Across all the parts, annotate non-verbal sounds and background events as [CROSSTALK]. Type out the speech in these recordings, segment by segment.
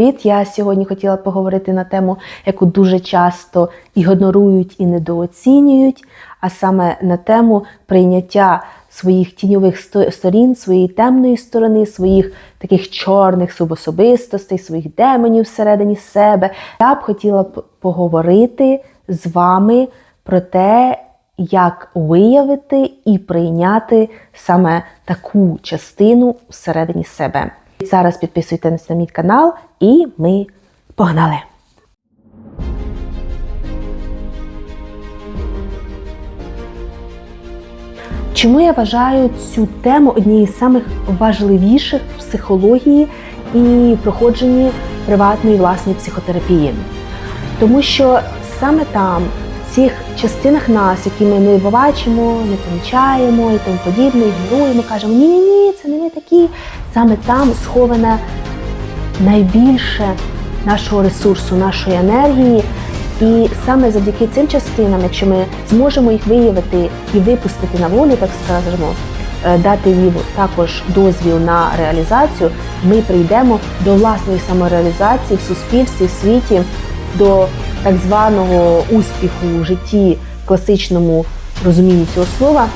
Привіт! Я сьогодні хотіла поговорити на тему, яку дуже часто ігнорують і недооцінюють, а саме на тему прийняття своїх тіньових сторін, своєї темної сторони, своїх таких чорних субособистостей, своїх демонів всередині себе. Я б хотіла поговорити з вами про те, як виявити і прийняти саме таку частину всередині себе. Зараз підписуйтесь на мій канал, і ми погнали! Чому я вважаю цю тему однією з самих важливіших в психології і проходженні приватної власної психотерапії? Тому що саме там, цих частинах нас, які ми не бачимо, не помічаємо і тому подібне, ігноруємо, кажемо, ні, ні, ні, це не ми такі. Саме там сховане найбільше нашого ресурсу, нашої енергії. І саме завдяки цим частинам, якщо ми зможемо їх виявити і випустити на волю, так скажемо, е, дати їм також дозвіл на реалізацію, ми прийдемо до власної самореалізації в суспільстві, в світі, до так званого успіху в житті в класичному розумінні цього слова,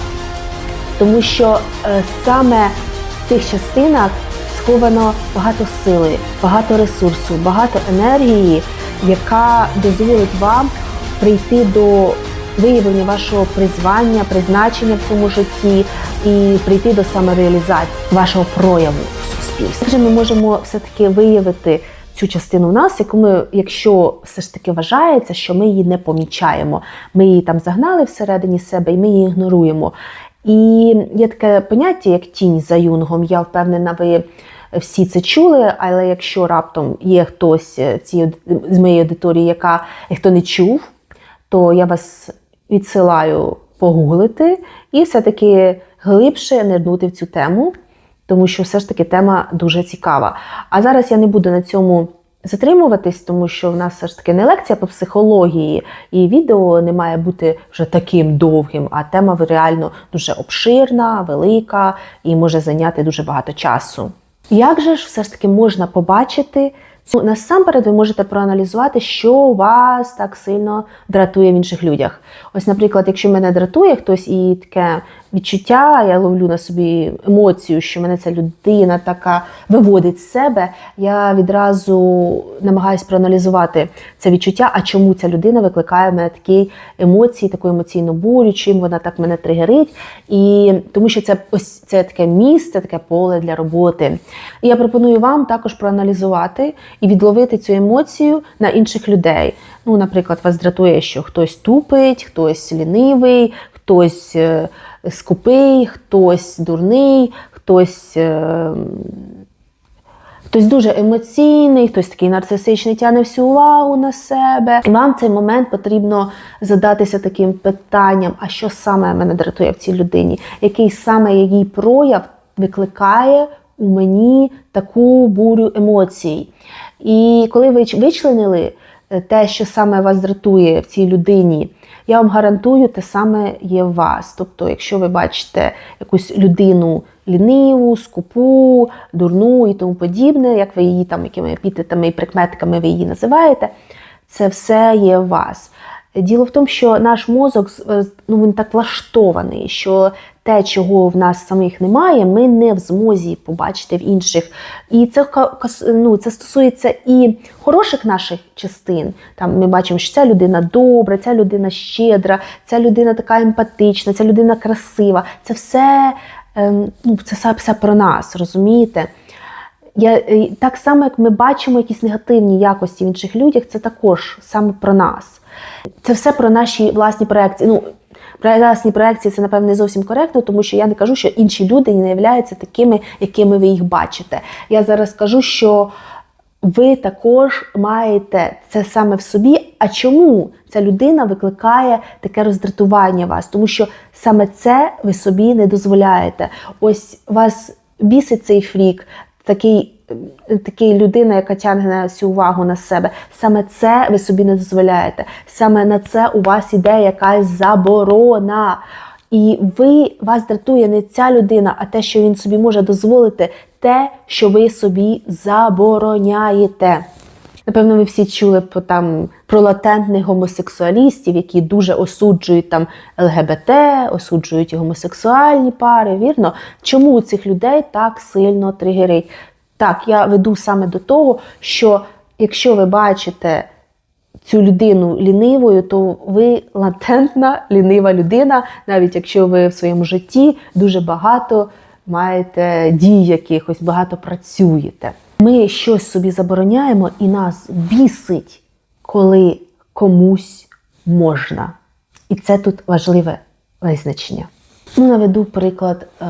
тому що е, саме в тих частинах сховано багато сили, багато ресурсу, багато енергії, яка дозволить вам прийти до виявлення вашого призвання, призначення в цьому житті і прийти до самореалізації вашого прояву в суспільстві. Також ми можемо все-таки виявити цю частину в нас, яку ми, якщо все ж таки вважається, що ми її не помічаємо. Ми її там загнали всередині себе і ми її ігноруємо. І є таке поняття, як тінь за юнгом. Я впевнена, ви всі це чули, але якщо раптом є хтось е, ці- з моєї аудиторії, яка хто не чув, то я вас відсилаю погуглити і все-таки глибше нирнути в цю тему, тому що все ж таки тема дуже цікава. А зараз я не буду на цьому затримуватись, тому що в нас все ж таки не лекція по психології, і відео не має бути вже таким довгим, а тема реально дуже обширна, велика і може зайняти дуже багато часу. Як же ж все ж таки можна побачити цю насамперед ви можете проаналізувати, що вас так сильно дратує в інших людях. Ось, наприклад, якщо мене дратує хтось і таке відчуття, я ловлю на собі емоцію, що мене ця людина така виводить з себе, я відразу намагаюся проаналізувати це відчуття, а чому ця людина викликає в мене такі емоції, таку емоційну бурю, чим вона так мене тригерить. І тому що це ось це таке місце, таке поле для роботи. І я пропоную вам також проаналізувати і відловити цю емоцію на інших людей. Ну, наприклад, вас дратує, що хтось тупить, хтось лінивий, хтось е, скупий, хтось дурний, хтось. е, Хтось дуже емоційний, хтось такий нарцисичний, тягне всю увагу на себе. І вам в цей момент потрібно задатися таким питанням: а що саме мене дратує в цій людині? Який саме її прояв викликає у мені таку бурю емоцій? І коли ви вичленили е, те, що саме вас дратує в цій людині, я вам гарантую, те саме є в вас. Тобто, якщо ви бачите якусь людину ліниву, скупу, дурну і тому подібне, як ви її там якими епітетами і прикметками ви її називаєте, це все є в вас. Діло в тому, що наш мозок ну, він так влаштований, що те, чого в нас самих немає, ми не в змозі побачити в інших. І це ну, це стосується і хороших наших частин. Там ми бачимо, що ця людина добра, ця людина щедра, ця людина така емпатична, ця людина красива. Це все, ем, ну, це все, все про нас, розумієте? Я, е, так само, як ми бачимо якісь негативні якості в інших людях, це також саме про нас. Це все про наші власні проекції. Ну, власні проекції це, напевно, не зовсім коректно, тому що я не кажу, що інші люди не являються такими, якими ви їх бачите. Я зараз кажу, що ви також маєте це саме в собі. А чому ця людина викликає таке роздратування вас? Тому що саме це ви собі не дозволяєте. Ось вас бісить цей фрік, такий. Такий людина, яка тягне всю увагу на себе, саме це ви собі не дозволяєте. Саме на це у вас іде якась заборона. І ви вас дратує не ця людина, а те, що він собі може дозволити, те, що ви собі забороняєте. Напевно, ви всі чули по там про латентних гомосексуалістів, які дуже осуджують там ЛГБТ, осуджують гомосексуальні пари. Вірно, чому у цих людей так сильно тригерить? Так, я веду саме до того, що якщо ви бачите цю людину лінивою, то ви латентна лінива людина, навіть якщо ви в своєму житті дуже багато маєте дій якихось, багато працюєте. Ми щось собі забороняємо і нас бісить, коли комусь можна. І це тут важливе визначення. Ну, наведу приклад е,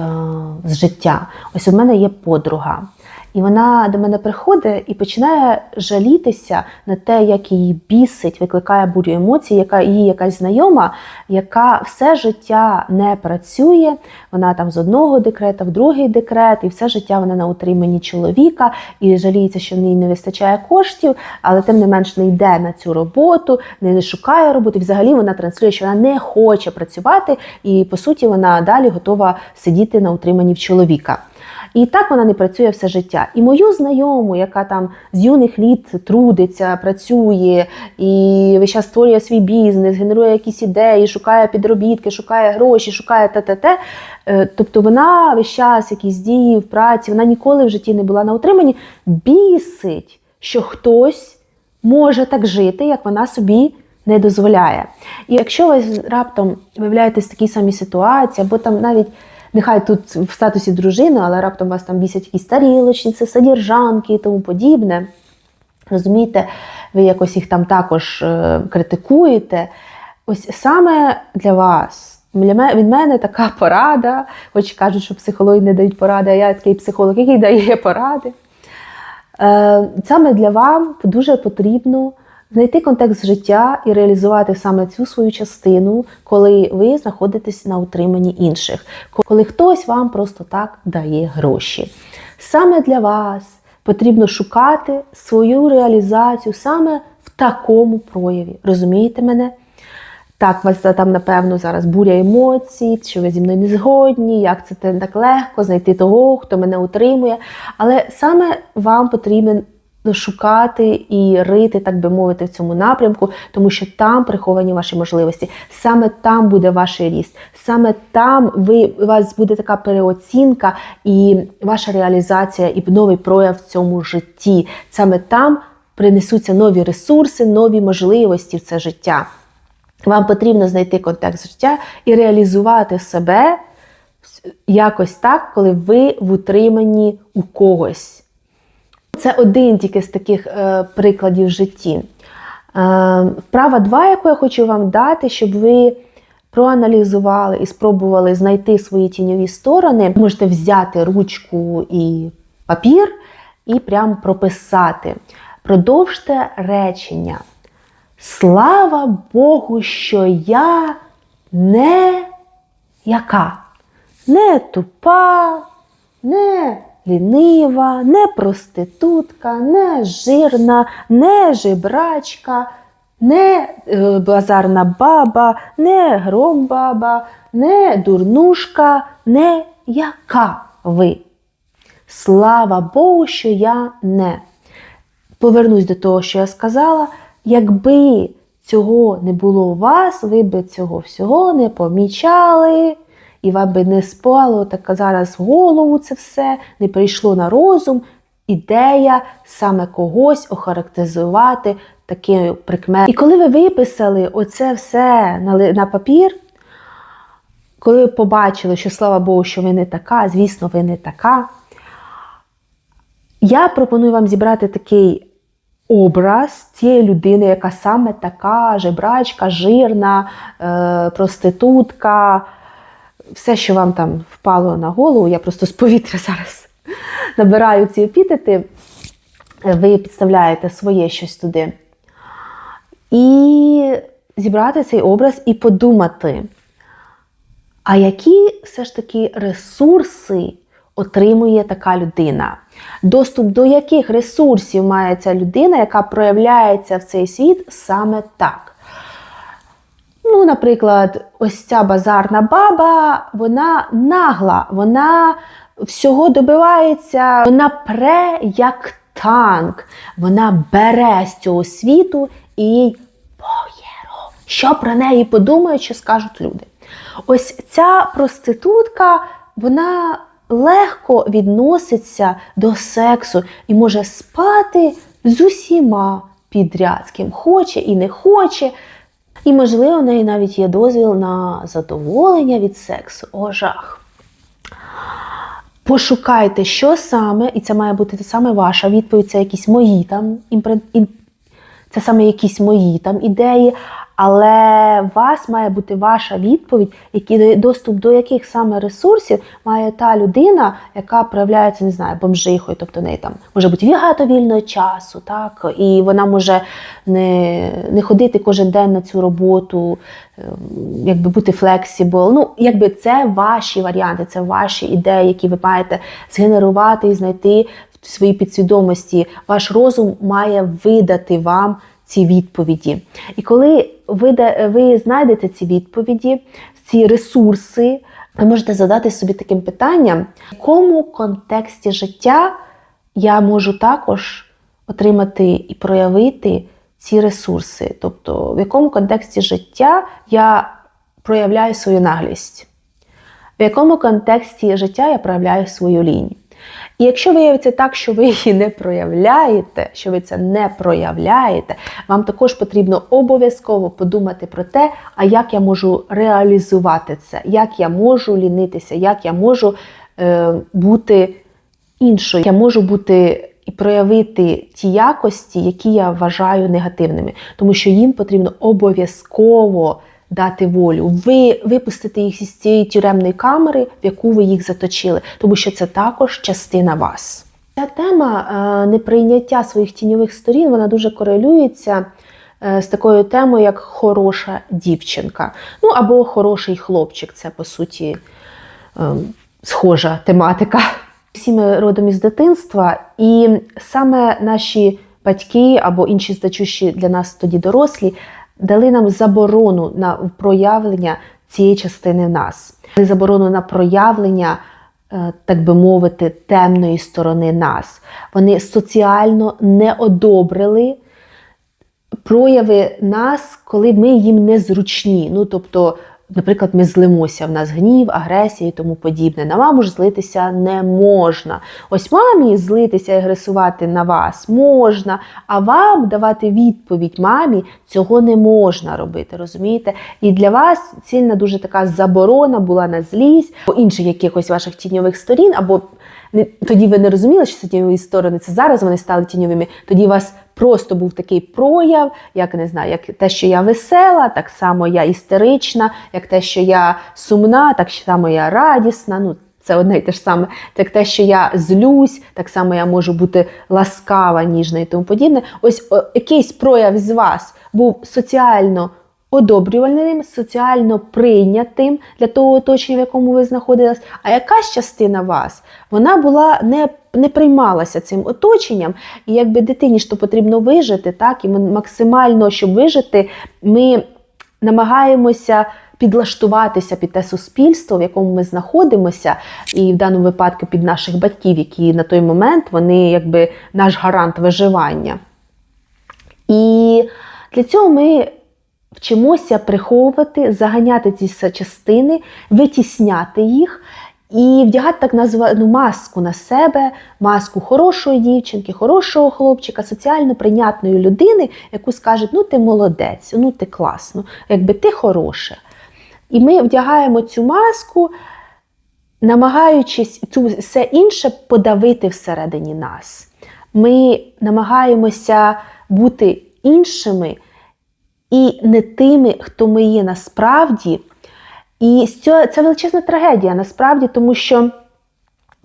з життя. Ось у мене є подруга. І вона до мене приходить і починає жалітися на те, як її бісить, викликає бурю емоцій, яка її якась знайома, яка все життя не працює. Вона там з одного декрета в другий декрет, і все життя вона на утриманні чоловіка і жаліється, що в ній не вистачає коштів, але тим не менш не йде на цю роботу, не шукає роботи. Взагалі вона транслює, що вона не хоче працювати, і по суті вона далі готова сидіти на утриманні в чоловіка. І так вона не працює все життя. І мою знайому, яка там з юних літ трудиться, працює і весь час створює свій бізнес, генерує якісь ідеї, шукає підробітки, шукає гроші, шукає те-те-те. Е, Тобто вона весь час якісь дії в праці, вона ніколи в житті не була на утриманні, бісить, що хтось може так жити, як вона собі. Не дозволяє. І якщо ви раптом виявляєтесь в такій самій ситуації, або там навіть нехай тут в статусі дружини, але раптом вас там бісять якісь тарілочниці, садіржанки і тому подібне. Розумієте, ви якось їх там також е, критикуєте. Ось саме для вас, від мене така порада, хоч кажуть, що психологи не дають поради, а я такий психолог, який дає поради. Е, саме для вам дуже потрібно знайти контекст життя і реалізувати саме цю свою частину, коли ви знаходитесь на утриманні інших, коли хтось вам просто так дає гроші. Саме для вас потрібно шукати свою реалізацію саме в такому прояві. Розумієте мене? Так, вас там, напевно, зараз буря емоцій, що ви зі мною не згодні, як це так легко знайти того, хто мене утримує. Але саме вам потрібен шукати і рити, так би мовити, в цьому напрямку, тому що там приховані ваші можливості, саме там буде ваш ріст, саме там ви, у вас буде така переоцінка і ваша реалізація, і новий прояв в цьому житті. Саме там принесуться нові ресурси, нові можливості в це життя. Вам потрібно знайти контекст життя і реалізувати себе якось так, коли ви в утриманні у когось. Це один тільки з таких е, прикладів в житті. Е, вправа 2, яку я хочу вам дати, щоб ви проаналізували і спробували знайти свої тіньові сторони. Можете взяти ручку і папір і прям прописати. Продовжте речення. Слава Богу, що я не яка? Не тупа, не лінива, не проститутка, не жирна, не жебрачка, не е, базарна баба, не громбаба, не дурнушка, не яка ви. Слава Богу, що я не. Повернусь до того, що я сказала. Якби цього не було у вас, ви би цього всього не помічали і вам би не спало так зараз в голову це все, не прийшло на розум. Ідея саме когось охарактеризувати таким прикметом. І коли ви виписали оце все на, на папір, коли ви побачили, що слава Богу, що ви не така, звісно, ви не така, я пропоную вам зібрати такий образ цієї людини, яка саме така жебрачка, жирна, е, проститутка все, що вам там впало на голову, я просто з повітря [LAUGHS] зараз набираю ці епітети, ви підставляєте своє щось туди. І зібрати цей образ і подумати, а які все ж таки ресурси отримує така людина? Доступ до яких ресурсів має ця людина, яка проявляється в цей світ саме так? Ну, наприклад, ось ця базарна баба, вона нагла, вона всього добивається, вона пре як танк. Вона бере з цього світу і їй. Що про неї подумають, що скажуть люди. Ось ця проститутка, вона легко відноситься до сексу і може спати з усіма підряд, з ким хоче і не хоче. І, можливо, в неї навіть є дозвіл на задоволення від сексу. О, жах. Пошукайте, що саме, і це має бути те саме ваша відповідь, це якісь мої там імприн... це саме якісь мої там ідеї, але у вас має бути ваша відповідь, дає доступ до яких саме ресурсів має та людина, яка проявляється, не знаю, бомжихою, тобто в неї там може бути багато вільного часу, так, і вона може не, не ходити кожен день на цю роботу, ем, якби бути флексібл. Ну, якби це ваші варіанти, це ваші ідеї, які ви маєте згенерувати і знайти в своїй підсвідомості. Ваш розум має видати вам ці відповіді. І коли ви, ви знайдете ці відповіді, ці ресурси, ви можете задати собі таким питанням, в якому контексті життя я можу також отримати і проявити ці ресурси. Тобто, в якому контексті життя я проявляю свою наглість, в якому контексті життя я проявляю свою лінь. І якщо виявиться так, що ви її не проявляєте, що ви це не проявляєте, вам також потрібно обов'язково подумати про те, а як я можу реалізувати це, як я можу лінитися, як я можу е, бути іншою, я можу бути і проявити ті якості, які я вважаю негативними, тому що їм потрібно обов'язково дати волю, ви випустити їх із цієї тюремної камери, в яку ви їх заточили, тому що це також частина вас. Ця тема е, неприйняття своїх тіньових сторін вона дуже корелюється е, з такою темою, як хороша дівчинка. Ну або хороший хлопчик. Це по суті е, схожа тематика. Всі ми родом із дитинства, і саме наші батьки або інші значущі для нас тоді дорослі дали нам заборону на проявлення цієї частини в нас, Дали заборону на проявлення, е, так би мовити, темної сторони нас. Вони соціально не одобрили прояви нас, коли ми їм незручні. Ну, тобто, наприклад, ми злимося, в нас гнів, агресія і тому подібне. На маму ж злитися не можна. Ось мамі злитися і агресувати на вас можна, а вам давати відповідь мамі цього не можна робити, розумієте? І для вас цільна дуже така заборона була на злість, або інших якихось ваших тіньових сторін, або тоді ви не розуміли, що це тіньові сторони, це зараз вони стали тіньовими. Тоді вас просто був такий прояв, як не знаю, як те, що я весела, так само я істерична, як те, що я сумна, так само я радісна. Ну, це одне й те ж саме. Так те, що я злюсь, так само я можу бути ласкава, ніжна і тому подібне. Ось о, якийсь прояв з вас був соціально одобрювальним, соціально прийнятим для того оточення, в якому ви знаходились. А якась частина вас вона була не, не приймалася цим оточенням, і якби дитині ж потрібно вижити, так і максимально, щоб вижити, ми намагаємося. Підлаштуватися під те суспільство, в якому ми знаходимося, і в даному випадку під наших батьків, які на той момент вони якби наш гарант виживання. І для цього ми вчимося приховувати, заганяти ці частини, витісняти їх і вдягати так названу маску на себе, маску хорошої дівчинки, хорошого хлопчика, соціально прийнятної людини, яку скажуть, ну ти молодець, ну ти класно, якби ти хороша. І ми вдягаємо цю маску, намагаючись цю все інше подавити всередині нас. Ми намагаємося бути іншими і не тими, хто ми є насправді. І це величезна трагедія насправді, тому що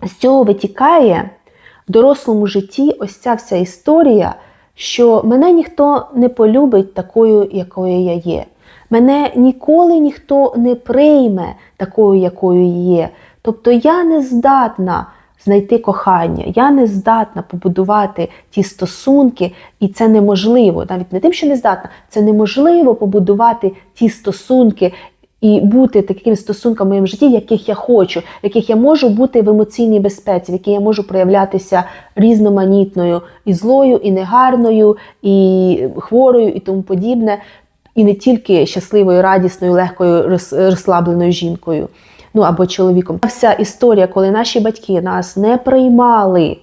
з цього витікає в дорослому житті ось ця вся історія, що мене ніхто не полюбить такою, якою я є. Мене ніколи ніхто не прийме такою, якою є. Тобто я не здатна знайти кохання, я не здатна побудувати ті стосунки, і це неможливо. Навіть не тим, що не здатна, це неможливо побудувати ті стосунки і бути такими стосунками в моєму житті, яких я хочу, в яких я можу бути в емоційній безпеці, в яких я можу проявлятися різноманітною і злою, і негарною, і хворою, і тому подібне, і не тільки щасливою, радісною, легкою, роз- розслабленою жінкою. Ну або чоловіком. Вся історія, коли наші батьки нас не приймали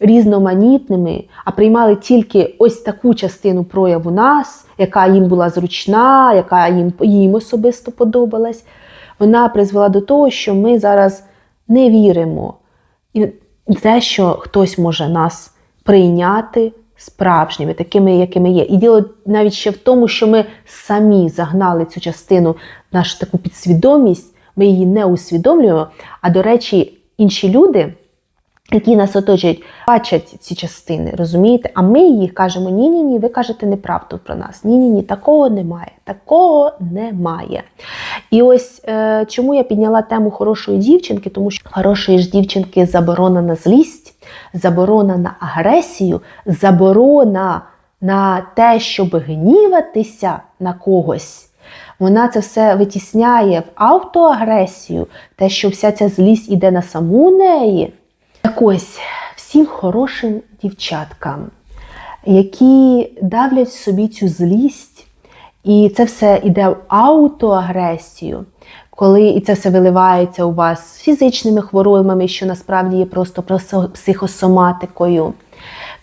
різноманітними, а приймали тільки ось таку частину прояву нас, яка їм була зручна, яка їм, їм особисто подобалась, вона призвела до того, що ми зараз не віримо в те, що хтось може нас прийняти справжніми, такими, якими є. І діло навіть ще в тому, що ми самі загнали цю частину, нашу таку підсвідомість, ми її не усвідомлюємо. А до речі, інші люди які нас оточують, бачать ці частини, розумієте? А ми їх кажемо: ні, ні, ви кажете неправду про нас. Ні, ні, ні, такого немає. Такого немає. І ось е, чому я підняла тему хорошої дівчинки, тому що хорошої ж дівчинки заборона на злість, заборона на агресію, заборона на те, щоб гніватися на когось. Вона це все витісняє в автоагресію, те, що вся ця злість іде на саму неї. Так ось всім хорошим дівчаткам, які давлять собі цю злість, і це все йде в автоагресію, коли і це все виливається у вас фізичними хворобами, що насправді є просто психосоматикою.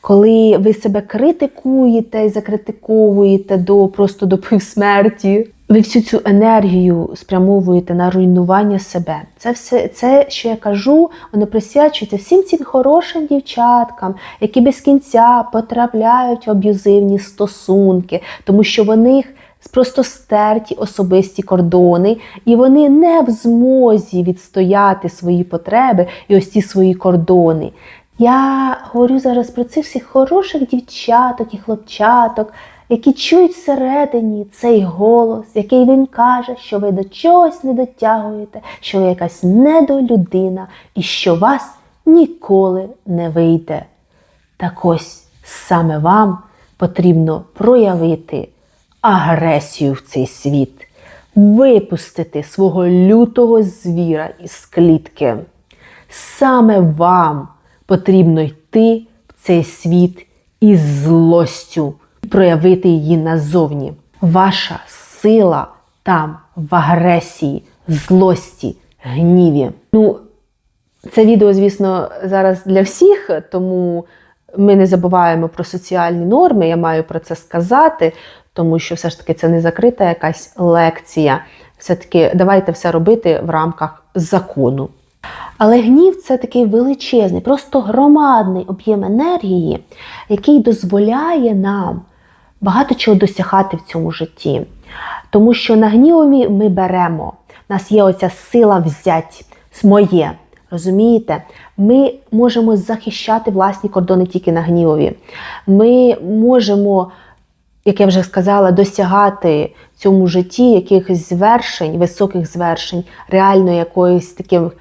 Коли ви себе критикуєте і закритиковуєте до просто до півсмерті, ви всю цю енергію спрямовуєте на руйнування себе. Це все, це, що я кажу, воно присвячується всім цим хорошим дівчаткам, які без кінця потрапляють в аб'юзивні стосунки, тому що в них просто стерті особисті кордони, і вони не в змозі відстояти свої потреби і ось ці свої кордони. Я говорю зараз про цих всіх хороших дівчаток і хлопчаток, які чують всередині цей голос, який він каже, що ви до чогось не дотягуєте, що ви якась недолюдина і що вас ніколи не вийде. Так ось саме вам потрібно проявити агресію в цей світ, випустити свого лютого звіра із клітки. Саме вам потрібно йти в цей світ із злостю проявити її назовні. Ваша сила там в агресії, злості, гніві. Ну, це відео, звісно, зараз для всіх, тому ми не забуваємо про соціальні норми. Я маю про це сказати, тому що все ж таки це не закрита якась лекція. Все-таки давайте все робити в рамках закону. Але гнів це такий величезний, просто громадний об'єм енергії, який дозволяє нам багато чого досягати в цьому житті. Тому що на гніві ми беремо. У нас є оця сила взять моє. Розумієте? Ми можемо захищати власні кордони тільки на гнівові. Ми можемо, як я вже сказала, досягати в цьому житті якихось звершень, високих звершень, реально якоїсь таким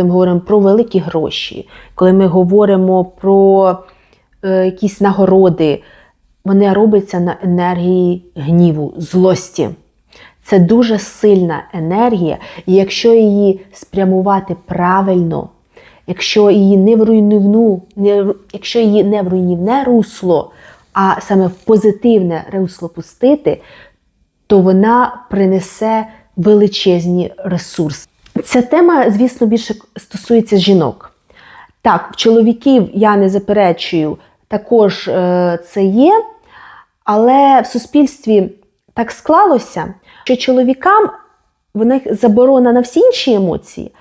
коли ми говоримо про великі гроші, коли ми говоримо про е, якісь нагороди, вони робляться на енергії гніву, злості. Це дуже сильна енергія, і якщо її спрямувати правильно, якщо її не в руйнівну, не, якщо її не в руйнівне русло, а саме в позитивне русло пустити, то вона принесе величезні ресурси. Ця тема, звісно, більше стосується жінок. Так, чоловіків я не заперечую, також е, це є, але в суспільстві так склалося, що чоловікам в них заборона на всі інші емоції,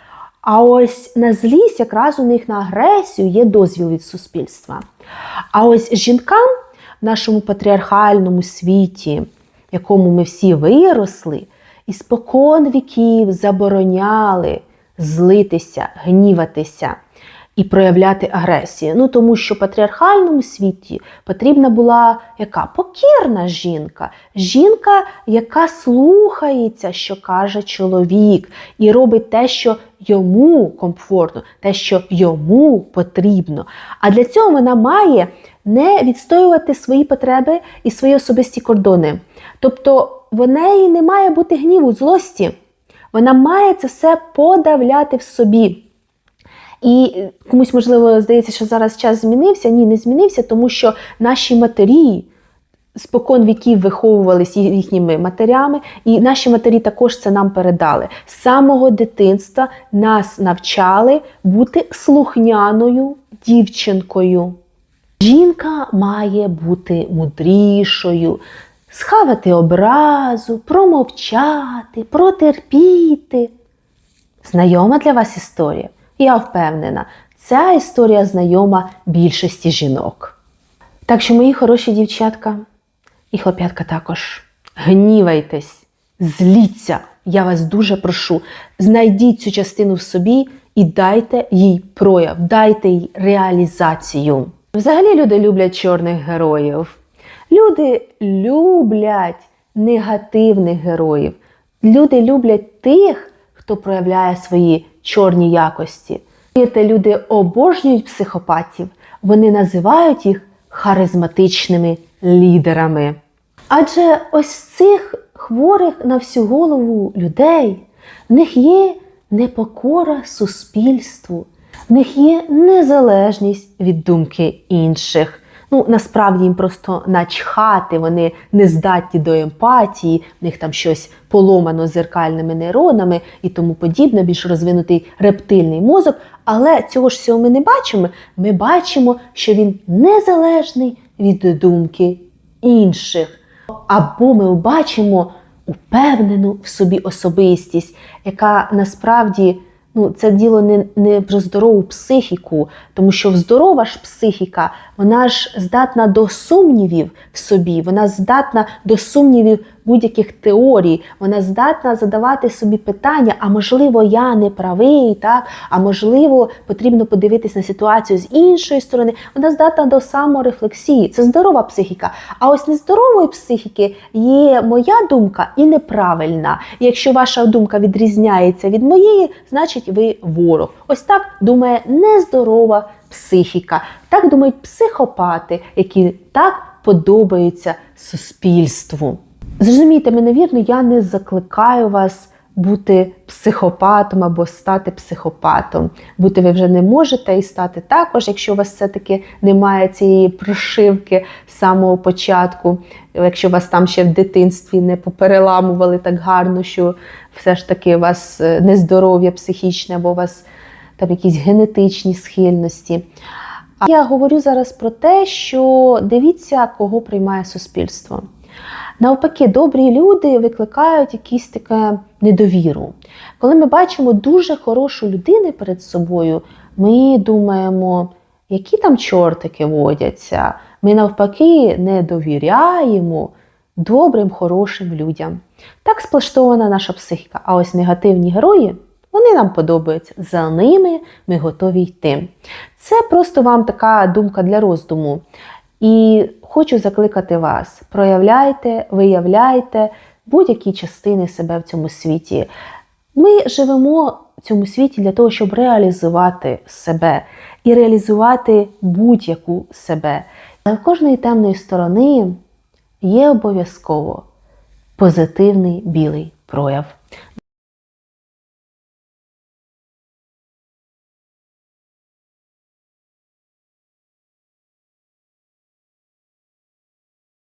а ось на злість, якраз у них на агресію є дозвіл від суспільства. А ось жінкам в нашому патріархальному світі, в якому ми всі виросли, і спокон віків забороняли злитися, гніватися і проявляти агресію. Ну тому що в патріархальному світі потрібна була яка покірна жінка, жінка, яка слухається, що каже чоловік, і робить те, що йому комфортно, те, що йому потрібно. А для цього вона має не відстоювати свої потреби і свої особисті кордони. Тобто в неї не має бути гніву, злості. Вона має це все подавляти в собі. І комусь, можливо, здається, що зараз час змінився. Ні, не змінився, тому що наші матері спокон віків виховувалися їхніми матерями, і наші матері також це нам передали. З самого дитинства нас навчали бути слухняною дівчинкою. Жінка має бути мудрішою, схавати образу, промовчати, протерпіти. Знайома для вас історія? Я впевнена, ця історія знайома більшості жінок. Так що, мої хороші дівчатка, і хлоп'ятка також, гнівайтесь, зліться, я вас дуже прошу, знайдіть цю частину в собі і дайте їй прояв, дайте їй реалізацію. Взагалі люди люблять чорних героїв. Люди люблять негативних героїв. Люди люблять тих, хто проявляє свої чорні якості. Те люди обожнюють психопатів, вони називають їх харизматичними лідерами. Адже ось цих хворих на всю голову людей в них є непокора суспільству, в них є незалежність від думки інших. Ну, насправді їм просто начхати, вони не здатні до емпатії, в них там щось поломано з зеркальними нейронами і тому подібне, більш розвинутий рептильний мозок. Але цього ж всього ми не бачимо. Ми бачимо, що він незалежний від думки інших. Або ми бачимо упевнену в собі особистість, яка насправді ну, це діло не, не про здорову психіку, тому що здорова ж психіка, вона ж здатна до сумнівів в собі, вона здатна до сумнівів будь-яких теорій, вона здатна задавати собі питання, а можливо, я не правий, так? а можливо, потрібно подивитись на ситуацію з іншої сторони. Вона здатна до саморефлексії. Це здорова психіка. А ось нездорової психіки є моя думка і неправильна. Якщо ваша думка відрізняється від моєї, значить ви ворог. Ось так думає нездорова психіка. Так думають психопати, які так подобаються суспільству. Зрозумійте мене вірно, я не закликаю вас бути психопатом або стати психопатом. Бути ви вже не можете і стати також, якщо у вас все-таки немає цієї прошивки з самого початку, якщо вас там ще в дитинстві не попереламували так гарно, що все ж таки у вас е, нездоров'я психічне, або у вас там якісь генетичні схильності. А я говорю зараз про те, що дивіться, кого приймає суспільство. Навпаки, добрі люди викликають якісь таке недовіру. Коли ми бачимо дуже хорошу людину перед собою, ми думаємо, які там чортики водяться. Ми навпаки не довіряємо добрим, хорошим людям. Так сплаштована наша психіка. А ось негативні герої. Вони нам подобаються, за ними ми готові йти. Це просто вам така думка для роздуму. І хочу закликати вас: проявляйте, виявляйте будь-які частини себе в цьому світі. Ми живемо в цьому світі для того, щоб реалізувати себе і реалізувати будь-яку себе. В кожної темної сторони є обов'язково позитивний білий прояв.